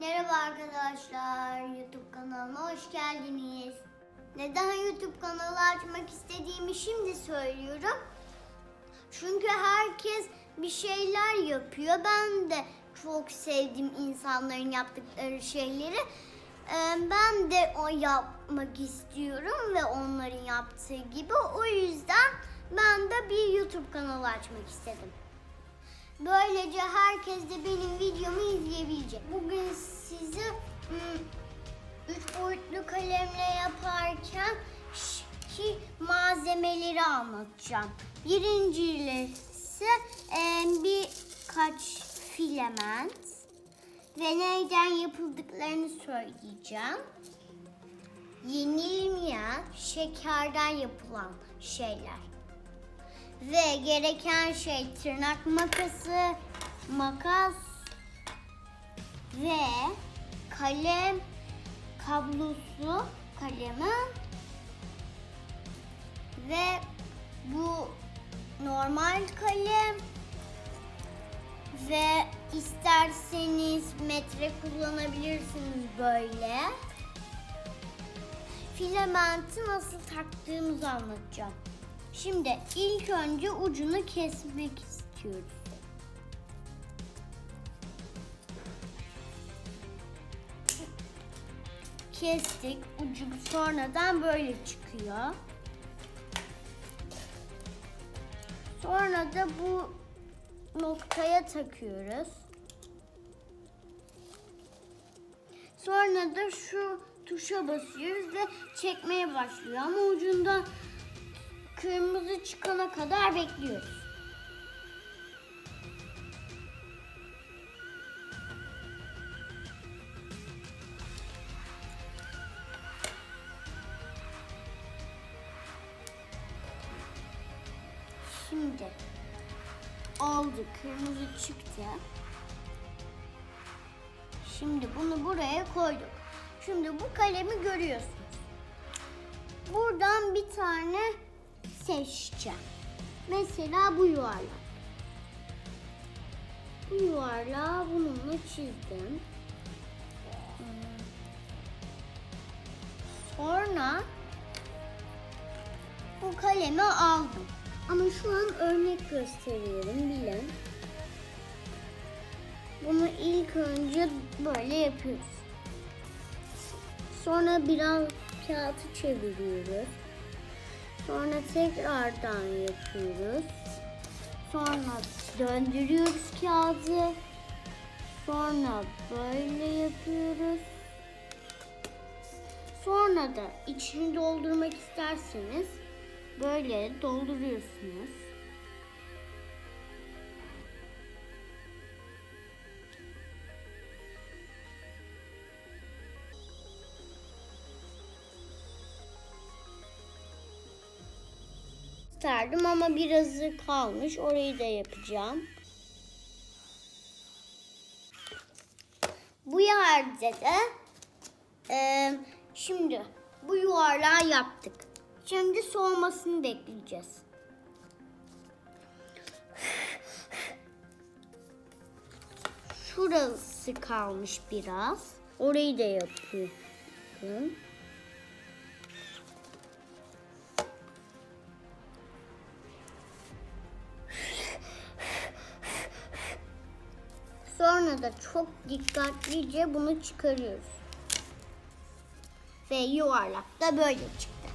Merhaba arkadaşlar, YouTube kanalıma hoş geldiniz. Neden YouTube kanalı açmak istediğimi şimdi söylüyorum. Çünkü herkes bir şeyler yapıyor. Ben de çok sevdim insanların yaptıkları şeyleri. Ee, Ben de o yapmak istiyorum ve onların yaptığı gibi. O yüzden ben de bir YouTube kanalı açmak istedim. Böylece herkes de benim videomu izleyebilecek. Bugün size hmm, üç boyutlu kalemle yaparken ki malzemeleri anlatacağım. Birincisi e, birkaç filament ve neyden yapıldıklarını söyleyeceğim. Yenilmeyen şekerden yapılan şeyler. Ve gereken şey tırnak makası, makas ve kalem kablosu kalemi ve bu normal kalem ve isterseniz metre kullanabilirsiniz böyle. Filamenti nasıl taktığımızı anlatacağım. Şimdi ilk önce ucunu kesmek istiyoruz. Kestik. Ucu sonradan böyle çıkıyor. Sonra da bu noktaya takıyoruz. Sonra da şu tuşa basıyoruz ve çekmeye başlıyor. Ama ucundan kırmızı çıkana kadar bekliyoruz. Şimdi oldu kırmızı çıktı. Şimdi bunu buraya koyduk. Şimdi bu kalemi görüyorsunuz. Buradan bir tane seçeceğim. Mesela bu yuvarlak. Bu yuvarlağı bununla çizdim. Sonra bu kalemi aldım. Ama şu an örnek gösteriyorum bilin. Bunu ilk önce böyle yapıyoruz. Sonra biraz kağıtı çeviriyoruz. Sonra tekrardan yapıyoruz. Sonra döndürüyoruz kağıdı. Sonra böyle yapıyoruz. Sonra da içini doldurmak isterseniz böyle dolduruyorsunuz. İsterdim ama birazı kalmış. Orayı da yapacağım. Bu yerde de e, şimdi bu yuvarlağı yaptık. Şimdi soğumasını bekleyeceğiz. Şurası kalmış biraz. Orayı da yapıyorum. Da çok dikkatlice bunu çıkarıyoruz. Ve yuvarlak da böyle çıktı.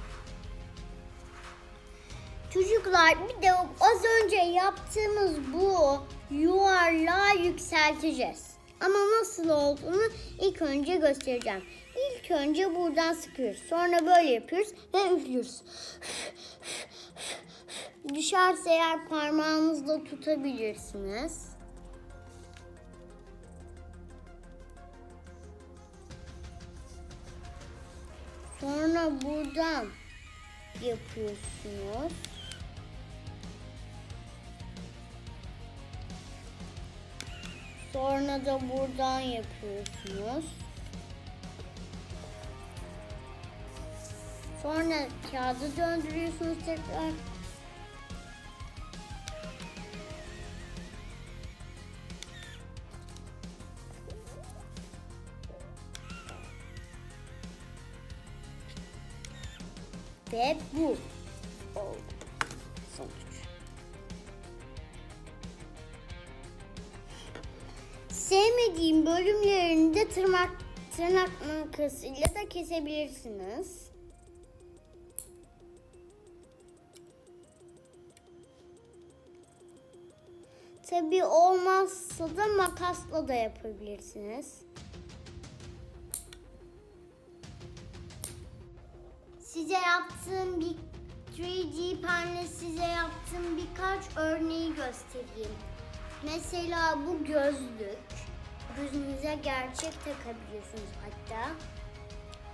Çocuklar bir de az önce yaptığımız bu yuvarlağı yükselteceğiz. Ama nasıl olduğunu ilk önce göstereceğim. İlk önce buradan sıkıyoruz. Sonra böyle yapıyoruz ve üflüyoruz. Düşerse eğer parmağınızla tutabilirsiniz. Sonra buradan yapıyorsunuz. Sonra da buradan yapıyorsunuz. Sonra kağıdı döndürüyorsunuz tekrar. Ve bu oldu sonuç. Sevmediğim bölümlerini de tırnak, tırnak makasıyla da kesebilirsiniz. Tabii olmazsa da makasla da yapabilirsiniz. Yaptığım bir 3D penle size yaptığım birkaç örneği göstereyim. Mesela bu gözlük. Gözünüze gerçek takabiliyorsunuz hatta.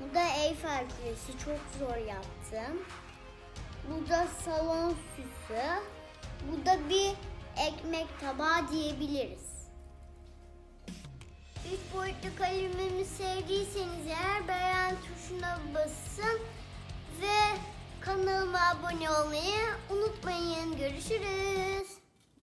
Bu da Eyfel Kulesi çok zor yaptım. Bu da salon süsü. Bu da bir ekmek tabağı diyebiliriz. Üç boyutlu kalemimi sevdiyseniz eğer beğen tuşuna basın ve kanalıma abone olmayı unutmayın. Görüşürüz.